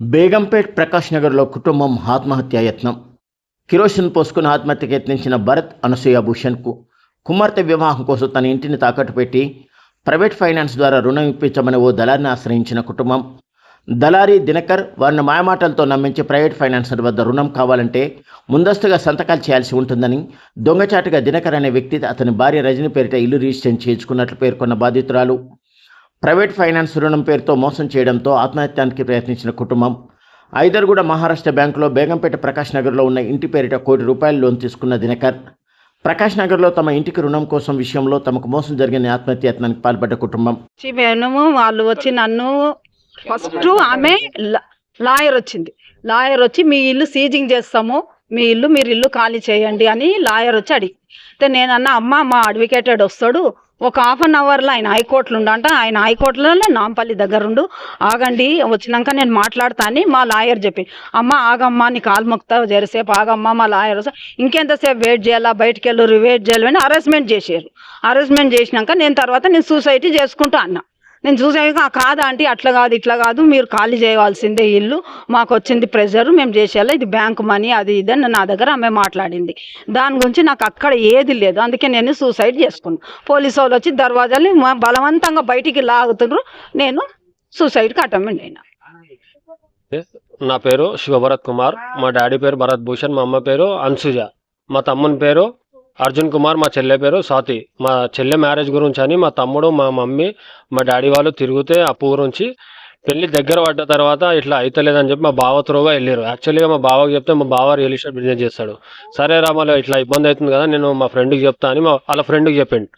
బేగంపేట్ ప్రకాష్ నగర్లో కుటుంబం ఆత్మహత్య యత్నం. కిరోసిన్ పోసుకుని ఆత్మహత్యకు యత్నించిన భరత్ అనసూయ భూషణ్కు కుమార్తె వివాహం కోసం తన ఇంటిని తాకట్టు పెట్టి ప్రైవేట్ ఫైనాన్స్ ద్వారా రుణం ఇప్పించమని ఓ దళారిని ఆశ్రయించిన కుటుంబం. దళారి దినకర్ వారిని మాయమాటలతో నమ్మించి ప్రైవేట్ ఫైనాన్సర్ వద్ద రుణం కావాలంటే ముందస్తుగా సంతకాలు చేయాల్సి ఉంటుందని దొంగచాటుగా దినకర్ అనే వ్యక్తి అతని భార్య రజని పేరిట ఇల్లు రిజిస్ట్రేషన్ చేయించుకున్నట్లు పేర్కొన్న బాధితురాలు. ప్రైవేట్ ఫైనాన్స్ రుణం పేరుతో మోసం చేయడంతో ఆత్మహత్యానికి ప్రయత్నించిన కుటుంబం. ఐదర్గూడ మహారాష్ట్ర బ్యాంకులో బేగంపేట ప్రకాష్ నగర్లో ఉన్న ఇంటి పేరిట కోటి రూపాయలు లోన్ తీసుకున్న దినకర్. ప్రకాష్ నగర్లో తమ ఇంటికి రుణం కోసం విషయంలో తమకు మోసం జరిగిన ఆత్మహత్యాయత్నానికి పాల్పడ్డ కుటుంబం. మేము వాళ్ళు వచ్చి నన్ను ఫస్ట్ ఆమె లాయర్ వచ్చింది. లాయర్ వచ్చి మీ ఇల్లు సీజింగ్ చేస్తాము. మీ ఇల్లు మీరు ఇల్లు ఖాళీ చేయండి అని లాయర్ వచ్చి అడిగి. నేను అన్న అమ్మ మా అడ్వకేటెడ్ వస్తాడు. ఒక హాఫ్ అన్ అవర్లో ఆయన హైకోర్టులు ఉండంట. ఆయన హైకోర్టులోనే నాంపల్లి దగ్గర ఉండు. ఆగండి వచ్చినాక నేను మాట్లాడతా అని మా లాయర్ చెప్పి. అమ్మ ఆగమ్మ నీ కాలు మొక్తా జరిసేపు ఆగమ్మ మా లాయర్ ఇంకెంతసేపు వెయిట్ చేయాలా బయటికి వెళ్ళరు వెయిట్ చేయాలని అరెస్ట్మెంట్ చేసారు అరెస్ట్మెంట్ చేసినాక నేను తర్వాత నేను సూసైడ్ చేసుకుంటా అన్నా. నేను చూసాక కాదా అంటే అట్లా కాదు ఇట్లా కాదు. మీరు ఖాళీ చేయవలసిందే ఇల్లు. మాకు వచ్చింది ప్రెజర్ మేము చేసేయాలి. ఇది బ్యాంక్ మనీ అది ఇది అని నా దగ్గర ఆమె మాట్లాడింది. దాని గురించి నాకు అక్కడ ఏది లేదు. అందుకే నేను సూసైడ్ చేసుకున్నాను పోలీసు వాళ్ళు వచ్చి దర్వాజాలు మా- బలవంతంగా బయటికి లాగుతున్నారు. నేను సూసైడ్కి అటెండ్ అయినా. నా పేరు శివభరత్ కుమార్. మా డాడీ పేరు భరత్ భూషణ్. మా అమ్మ పేరు అన్సుజ. మా తమ్ముని పేరు అర్జున్ కుమార్ మా చెల్లె పేరు స్వాతి. మా చెల్లె మ్యారేజ్ గురించి అని మా తమ్ముడు మా మమ్మీ మా డాడీ వాళ్ళు తిరిగితే అప్పు గురించి పెళ్ళి దగ్గర పడ్డ తర్వాత ఇట్లా అవుతలేదని చెప్పి మా బావ త్రోగా వెళ్ళారు యాక్చువల్గా మా బావకి చెప్తే మా బావ రియల్ ఎస్టేట్ బిజినెస్ చేస్తాడు. సరే రా మళ్ళీ ఇట్లా ఇబ్బంది అవుతుంది కదా నేను మా ఫ్రెండ్కి చెప్తా అని మా వాళ్ళ ఫ్రెండ్కి చెప్పిండు.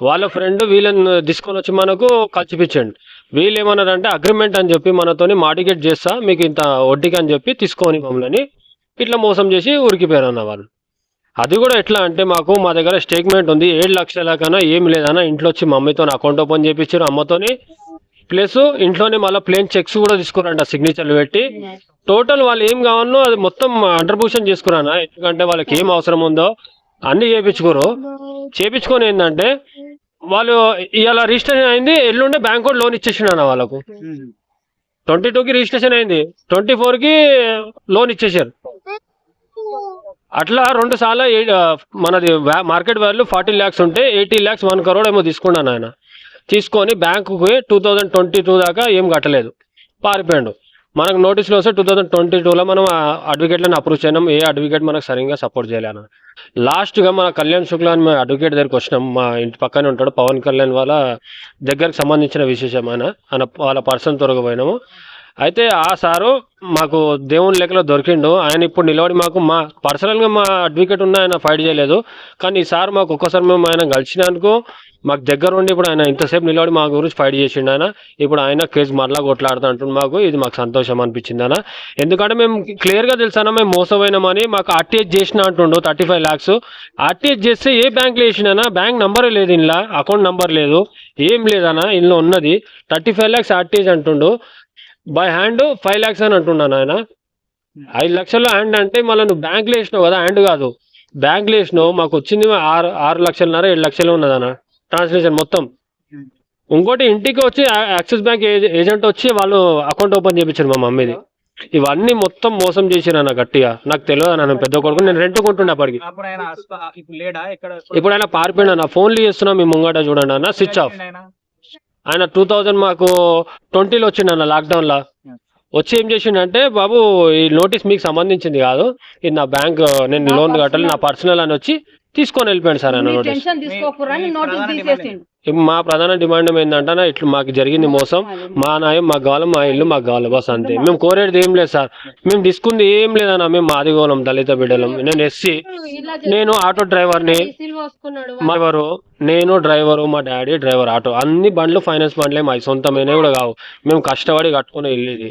వాళ్ళ ఫ్రెండ్ వీళ్ళని తీసుకొని వచ్చి మనకు కలిసిపించండి వీళ్ళు ఏమన్నారంటే అగ్రిమెంట్ అని చెప్పి మనతోని మాటిగేట్ చేస్తా మీకు ఇంత వడ్డీకి అని చెప్పి తీసుకొని మమ్మల్ని ఇట్లా మోసం చేసి ఉరికిపోయారు అన్న వాళ్ళు అది కూడా ఎట్లా అంటే మాకు మా దగ్గర స్టేట్మెంట్ ఉంది. ఏడు లక్షల కన్నా ఏం లేదన్న ఇంట్లో వచ్చి మమ్మీతో అకౌంట్ ఓపెన్ చేయించారు అమ్మతోని. ప్లస్ ఇంట్లోనే మళ్ళీ ప్లేన్ చెక్స్ కూడా తీసుకురంట సిగ్నేచర్లు పెట్టి. టోటల్ వాళ్ళు ఏం కావాలనో అది మొత్తం అంటర్భూషన్ చేసుకురానా? ఎందుకంటే వాళ్ళకి ఏం అవసరం ఉందో అన్ని చేయించుకోరు చేపించుకొని ఏంటంటే వాళ్ళు ఇవాళ రిజిస్ట్రేషన్ అయింది ఎల్లుండే బ్యాంక్ కూడా లోన్ ఇచ్చేసిండు వాళ్ళకు. ట్వంటీ టూకి రిజిస్ట్రేషన్ అయింది. ట్వంటీ ఫోర్కి లోన్ ఇచ్చేసారు. అట్లా రెండు సార్లు ఏ- మనది మార్కెట్ వాల్యూ ఫార్టీ ల్యాక్స్ ఉంటే ఎయిటీ ల్యాక్స్ వన్ కరోడ్ ఏమో తీసుకున్నాను ఆయన తీసుకొని బ్యాంకుకి టూ థౌజండ్ ట్వంటీ టూ దాకా ఏం కట్టలేదు. పారిపోయాడు. మనకు నోటీసులు వస్తే టూ థౌజండ్ ట్వంటీ టూలో మనం అడ్వకేట్లను అప్రూవ్ చేయడం ఏ అడ్వకేట్ మనకు సరిగ్గా సపోర్ట్ చేయలేను లాస్ట్గా మన కళ్యాణ్ శుక్లా అని అడ్వకేట్ దగ్గరికి వచ్చినాం. మా ఇంటి పక్కనే ఉంటాడు. పవన్ కళ్యాణ్ వాళ్ళ దగ్గరకు సంబంధించిన విశేషం ఆయన. ఆయన వాళ్ళ పర్సన్ త్వరగా పోయినాము అయితే ఆ సారు మాకు దేవుని లెక్కలో దొరికిండు. ఆయన ఇప్పుడు నిలబడి మాకు మా పర్సనల్గా మా అడ్వకేట్ ఉన్న ఆయన ఫైట్ చేయలేదు. కానీ ఈ సార్ మాకు ఒక్కసారి మేము ఆయన కలిసినందుకు మాకు దగ్గర ఉండి ఇప్పుడు ఆయన ఇంతసేపు నిలబడి మా గురించి ఫైట్ చేసిండు ఆయన. ఇప్పుడు ఆయన కేసు మరలా కొట్లాడుతా అంటుండు మాకు. ఇది మాకు సంతోషం అనిపించింది అన్న. ఎందుకంటే మేము క్లియర్గా తెలుసానా మేము మోసపోయినామని మాకు ఆర్టీహెచ్ చేసిన అంటుండు థర్టీ ఫైవ్ ల్యాక్స్ ఆర్టీఎస్ చేస్తే ఏ బ్యాంక్లో వేసినా బ్యాంక్ నంబర్ లేదు ఇంట్లో అకౌంట్ నంబర్ లేదు. ఏం లేదన్నా ఇందులో ఉన్నది. థర్టీ ఫైవ్ ల్యాక్స్ ఆర్టీఎస్ అంటుండు. బై హ్యాండ్ ఫైవ్ ల్యాక్స్ అని అంటున్నాను ఆయన ఐదు లక్షలు హ్యాండ్ అంటే మళ్ళీ నువ్వు బ్యాంక్లో వేసినావు కదా హ్యాండ్ కాదు. బ్యాంక్లో వేసినావు మాకు వచ్చింది ఆరు ఆరు లక్షలన్నర ఏడు లక్షలు ఉన్నదన్న ట్రాన్స్లేషన్ మొత్తం. ఇంకోటి ఇంటికి వచ్చి యాక్సిస్ బ్యాంక్ ఏజ- ఏజెంట్ వచ్చి వాళ్ళు అకౌంట్ ఓపెన్ చేయించారు మా మమ్మీది. ఇవన్నీ మొత్తం మోసం చేసిరు అన్న గట్టిగా. నాకు తెలియదు నన్ను పెద్ద కొడుకు నేను రెంట్ కొంటుండే అప్పటికి. ఇప్పుడు ఆయన పారిపోయినా నా ఫోన్లు చేస్తున్నా మీ ముంగట చూడండి అన్న స్విచ్ ఆఫ్ ఆయన? టూ థౌజండ్ మాకు ట్వంటీలో వచ్చిండు అన్న లాక్డౌన్లో వచ్చి ఏం చేసిండంటే బాబు ఈ నోటీస్ మీకు సంబంధించింది కాదు ఇది నా బ్యాంక్ నేను లోన్ కట్టాలి నా. పర్సనల్ అని వచ్చి తీసుకొని వెళ్ళిపోయాడు సార్ ఆయన మీరు నోటీస్ టెన్షన్ తీసుకోకూడని మీ నోటీస్ ప్రధాన తీసేసిండు. ఇప్పుడు మా ప్రధాన డిమాండ్ ఏంటంటే ఇట్లా మాకు జరిగింది మోసం మా న్యాయం మాకు కావాలి మా ఇల్లు మాకు కావాలి బస్ అంతే. మేము కోరేది ఏం లేదు సార్. మేము తీసుకుంది ఏం లేదన్న మేము మాదిగోళం దళిత బిడ్డలం. నేను ఎస్సీ. నేను ఆటో డ్రైవర్ని మా డ్రైవరు నేను డ్రైవరు మా డాడీ డ్రైవర్ ఆటో. అన్ని బండ్లు ఫైనాన్స్ బండ్లే మా సొంతమైనవి కూడా కావు. మేము కష్టపడి కట్టుకునే ఇల్లు ఇది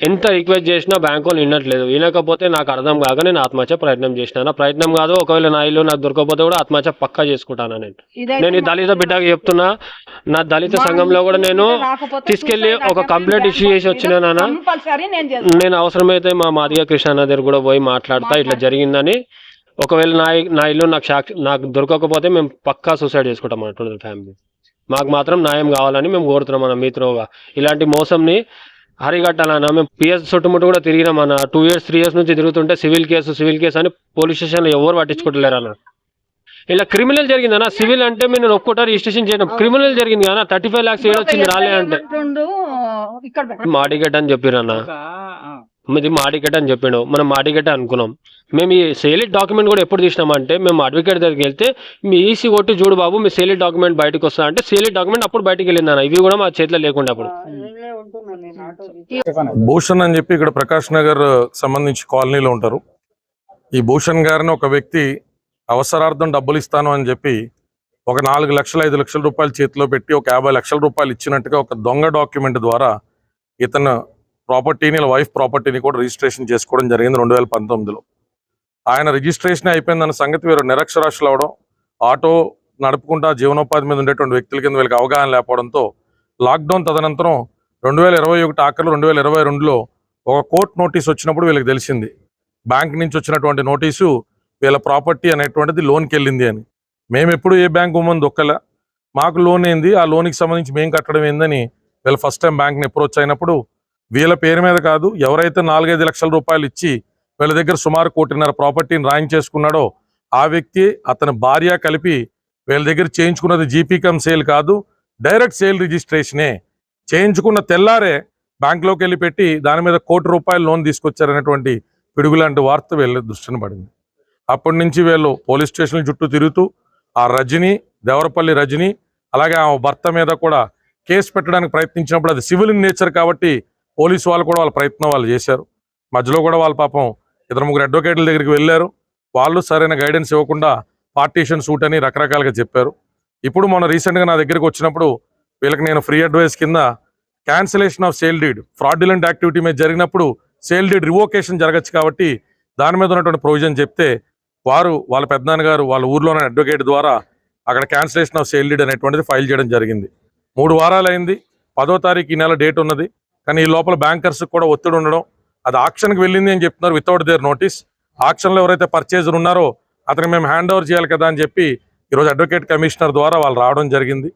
ఎంత రిక్వెస్ట్ చేసినా బ్యాంక్ వాళ్ళు వినట్లేదు. వినకపోతే నాకు అర్థం కాక నేను ఆత్మహత్య ప్రయత్నం చేసిన నా ప్రయత్నం కాదు ఒకవేళ నా ఇల్లు నాకు దొరకకపోతే కూడా ఆత్మహత్య పక్కా చేసుకుంటాను నేను? నేను ఈ దళిత బిడ్డకి చెప్తున్నా నా దళిత సంఘంలో కూడా నేను తీసుకెళ్ళి ఒక కంప్లైంట్ ఇష్యూ చేసి వచ్చినానా? నేను అవసరమైతే మా మాదిగ కృష్ణ దగ్గర కూడా పోయి మాట్లాడతా ఇట్లా జరిగిందని. ఒకవేళ నా నా ఇల్లు నాకు సాక్షి నాకు దొరకకపోతే మేము పక్కా సూసైడ్ చేసుకుంటాం అంటున్నది ఫ్యామిలీ మాకు మాత్రం న్యాయం కావాలని మేము కోరుతున్నాం మన మీత్రోగా ఇలాంటి మోసంని హరిగట్టాలన్న మేము పిఎస్ చుట్టుముట్టు కూడా తిరిగినాం అన్న. టూ ఇయర్స్ త్రీ ఇయర్స్ నుంచి తిరుగుతుంటే సివిల్ కేసు సివిల్ కేసు అని పోలీస్ స్టేషన్లో ఎవరు పట్టించుకుంటలేరు అన్న. ఇలా క్రిమినల్ జరిగింది అన్న. సివిల్ అంటే మీరు ఒక్కోటారు రిజిస్ట్రేషన్ చేయడం. క్రిమినల్ జరిగింది అన్న. థర్టీ ఫైవ్ లాక్స్ ఏడొచ్చింది రాలే అంటే. రెండు ఇక్కడ పెట్టు. మాడిగట్ అని చెప్పారు అన్న. ఒక, ఆ, ఇది మాడిగట్ అని చెప్పిండు మనం మాడిగట్ అనుకున్నాం. మేము ఈ సేలిడ్ డాక్యుమెంట్ కూడా ఎప్పుడు తీసినామంటే మేము అడ్వకేట్ దగ్గరికి వెళ్తే మీ ఈసీ కొట్టి చూడు బాబు మీ సేలిడ్ డాక్యుమెంట్ బయటకు వస్తా అంటే సేలిడ్ డాక్యుమెంట్ అప్పుడు బయటకు వెళ్ళిందన్న ఇవి కూడా మా చేతిలో లేకుండా అప్పుడు. భూషణ్ అని చెప్పి ఇక్కడ ప్రకాష్ నగర్ సంబంధించి కాలనీలో ఉంటారు. ఈ భూషణ్ గారిని ఒక వ్యక్తి అవసరార్థం డబ్బులు ఇస్తాను అని చెప్పి ఒక నాలుగు లక్షల ఐదు లక్షల రూపాయలు చేతిలో పెట్టి ఒక యాభై లక్షల రూపాయలు ఇచ్చినట్టుగా ఒక దొంగ డాక్యుమెంట్ ద్వారా ఇతను ప్రాపర్టీని వైఫ్ ప్రాపర్టీని కూడా రిజిస్ట్రేషన్ చేసుకోవడం జరిగింది రెండు వేల పంతొమ్మిదిలో. ఆయన రిజిస్ట్రేషన్ అయిపోయిందన్న సంగతి వీరు. నిరక్షరాస్యులు అవడం ఆటో నడుపుకుంటా జీవనోపాధి మీద ఉండేటువంటి వ్యక్తుల కింద వీళ్ళకి అవగాహన లేకపోవడంతో లాక్డౌన్ తదనంతరం రెండు వేల ఇరవై ఒకటి ఆఖరిలో రెండు వేల ఇరవై రెండులో ఒక కోర్టు నోటీస్ వచ్చినప్పుడు వీళ్ళకి తెలిసింది. బ్యాంక్ నుంచి వచ్చినటువంటి నోటీసు వీళ్ళ ప్రాపర్టీ అనేటువంటిది లోన్కి వెళ్ళింది అని. మేము ఎప్పుడు ఏ బ్యాంక్ ఉమ్మని దొక్కలే. మాకు లోన్ ఏంది? ఆ లోన్కి సంబంధించి మేము కట్టడం ఏందని వీళ్ళు ఫస్ట్ టైం బ్యాంక్ని అప్రోచ్ అయినప్పుడు వీళ్ళ పేరు మీద కాదు ఎవరైతే నాలుగైదు లక్షల రూపాయలు ఇచ్చి వీళ్ళ దగ్గర సుమారు కోటిన్నర ప్రాపర్టీని రాయించేసుకున్నాడో ఆ వ్యక్తి అతని భార్య కలిపి వీళ్ళ దగ్గర చేయించుకున్నది జీపీ కమ్ సేల్ కాదు డైరెక్ట్ సేల్ రిజిస్ట్రేషనే. చేయించుకున్న తెల్లారే బ్యాంకులోకి వెళ్ళి పెట్టి దాని మీద కోటి రూపాయలు లోన్ తీసుకొచ్చారనేటువంటి పిడుగులాంటి వార్త వీళ్ళ దృష్టిని పడింది. అప్పటి నుంచి వీళ్ళు పోలీస్ స్టేషన్ చుట్టూ తిరుగుతూ ఆ రజని దేవరపల్లి రజని అలాగే ఆ భర్త మీద కూడా కేసు పెట్టడానికి ప్రయత్నించినప్పుడు అది సివిల్ ఇన్ నేచర్ కాబట్టి పోలీసు వాళ్ళు కూడా వాళ్ళ ప్రయత్నం వాళ్ళు చేశారు. మధ్యలో కూడా వాళ్ళ పాపం ఇద్దరు ముగ్గురు అడ్వకేట్ల దగ్గరికి వెళ్ళారు. వాళ్ళు సరైన గైడెన్స్ ఇవ్వకుండా పార్టీషన్ సూట్ అని రకరకాలుగా చెప్పారు. ఇప్పుడు మొన్న రీసెంట్గా నా దగ్గరికి వచ్చినప్పుడు వీళ్ళకి నేను ఫ్రీ అడ్వైస్ కింద cancellation of sale deed fraudulent activity మీద జరిగినప్పుడు సేల్ డీడ్ రివోకేషన్ జరగచ్చు కాబట్టి దాని మీద ఉన్నటువంటి ప్రొవిజన్ చెప్తే వారు వాళ్ళ పెద్దనాన్నగారు వాళ్ళ ఊర్లోనే అడ్వకేట్ ద్వారా అక్కడ క్యాన్సిలేషన్ ఆఫ్ సేల్ డీడ్ అనేటువంటిది ఫైల్ చేయడం జరిగింది. మూడు వారాలు అయింది పదో తారీఖు ఈ నెల డేట్ ఉన్నది. కానీ ఈ లోపల బ్యాంకర్స్ కూడా ఒత్తిడి ఉండడం అది ఆక్షన్కి వెళ్ళింది అని చెప్తున్నారు వితౌట్ దేర్ నోటీస్ ఆక్షన్లో ఎవరైతే పర్చేజర్ ఉన్నారో అతనికి మేము హ్యాండ్ ఓవర్ చేయాలి కదా అని చెప్పి ఈరోజు అడ్వకేట్ కమిషనర్ ద్వారా వాళ్ళు రావడం జరిగింది.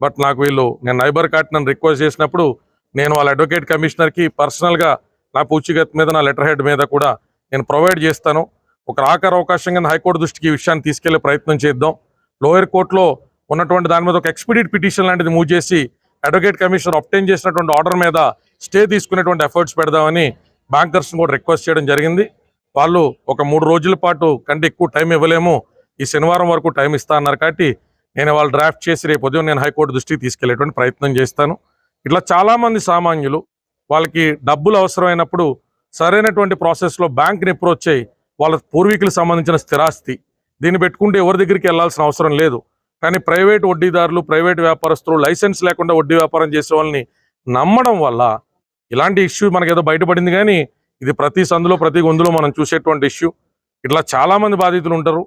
బట్ నాకు వీళ్ళు నేను నైబర్ కార్ట్ నన్ను రిక్వెస్ట్ చేసినప్పుడు నేను వాళ్ళ అడ్వకేట్ కమిషనర్కి పర్సనల్గా నా పూచిగత్ మీద నా లెటర్ హెడ్ మీద కూడా నేను ప్రొవైడ్ చేస్తాను. ఒక రాకర అవకాశం కింద హైకోర్టు దృష్టికి ఈ విషయాన్ని తీసుకెళ్ళే ప్రయత్నం చేద్దాం. లోయర్ కోర్టులో ఉన్నటువంటి దాని మీద ఒక ఎక్స్పీడియట్ పిటిషన్ లాంటిది మూవ్ చేసి అడ్వకేట్ కమిషనర్ అప్టైన్ చేసినటువంటి ఆర్డర్ మీద స్టే తీసుకునేటువంటి ఎఫర్ట్స్ పెడదామని బ్యాంకర్స్ని కూడా రిక్వెస్ట్ చేయడం జరిగింది. వాళ్ళు ఒక మూడు రోజుల పాటు కంటే ఎక్కువ టైం ఇవ్వలేము. ఈ శనివారం వరకు టైం ఇస్తా అన్నారు కాబట్టి నేను వాళ్ళు డ్రాఫ్ట్ చేసి రేపు ఉదయం నేను హైకోర్టు దృష్టికి తీసుకెళ్ళేటువంటి ప్రయత్నం చేస్తాను. ఇట్లా చాలామంది సామాన్యులు వాళ్ళకి డబ్బులు అవసరమైనప్పుడు సరైనటువంటి ప్రాసెస్లో బ్యాంక్ని అప్రోచ్ అయ్యి వాళ్ళ పూర్వీకులకు సంబంధించిన స్థిరాస్తి. దీన్ని పెట్టుకుంటే ఎవరి దగ్గరికి వెళ్ళాల్సిన అవసరం లేదు. కానీ ప్రైవేట్ వడ్డీదారులు ప్రైవేట్ వ్యాపారస్తులు లైసెన్స్ లేకుండా వడ్డీ వ్యాపారం చేసే వాళ్ళని నమ్మడం వల్ల ఇలాంటి ఇష్యూ మనకి ఏదో బయటపడింది కానీ ఇది ప్రతి సందులో ప్రతి గొంతులో మనం చూసేటువంటి ఇష్యూ. ఇట్లా చాలామంది బాధితులు ఉంటారు.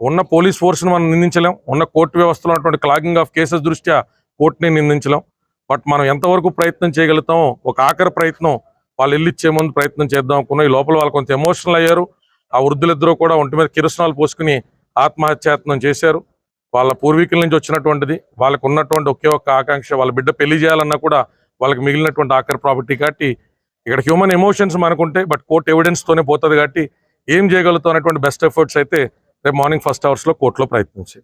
ఉన్న పోలీస్ ఫోర్స్ని మనం నిందించలేం. ఉన్న కోర్టు వ్యవస్థలో ఉన్నటువంటి క్లాగింగ్ ఆఫ్ కేసెస్ దృష్ట్యా కోర్టుని నిందించలేం. బట్ మనం ఎంతవరకు ప్రయత్నం చేయగలుగుతామో ఒక ఆఖరి ప్రయత్నం వాళ్ళు ఇల్లు ఇచ్చే ముందు ప్రయత్నం చేద్దాం అనుకున్నాం. ఈ లోపల వాళ్ళు కొంత ఎమోషనల్ అయ్యారు. ఆ వృద్ధులిద్దరూ కూడా ఒంటి మీద కిరసనాలు పోసుకుని ఆత్మహత్యాయత్నం చేశారు. వాళ్ళ పూర్వీకుల నుంచి వచ్చినటువంటిది. వాళ్ళకు ఉన్నటువంటి ఒకే ఒక్క ఆకాంక్ష వాళ్ళ బిడ్డ పెళ్ళి చేయాలన్నా కూడా వాళ్ళకి మిగిలినటువంటి ఆఖరి ప్రాపర్టీ కాబట్టి ఇక్కడ హ్యూమన్ ఎమోషన్స్ మనకుంటే బట్ కోర్ట్ ఎవిడెన్స్తోనే పోతుంది కాబట్టి ఏం చేయగలుగుతాం అనేటువంటి బెస్ట్ ఎఫర్ట్స్ అయితే రేపు మార్నింగ్ ఫస్ట్ అవర్స్లో కోర్టులో ప్రయత్నించి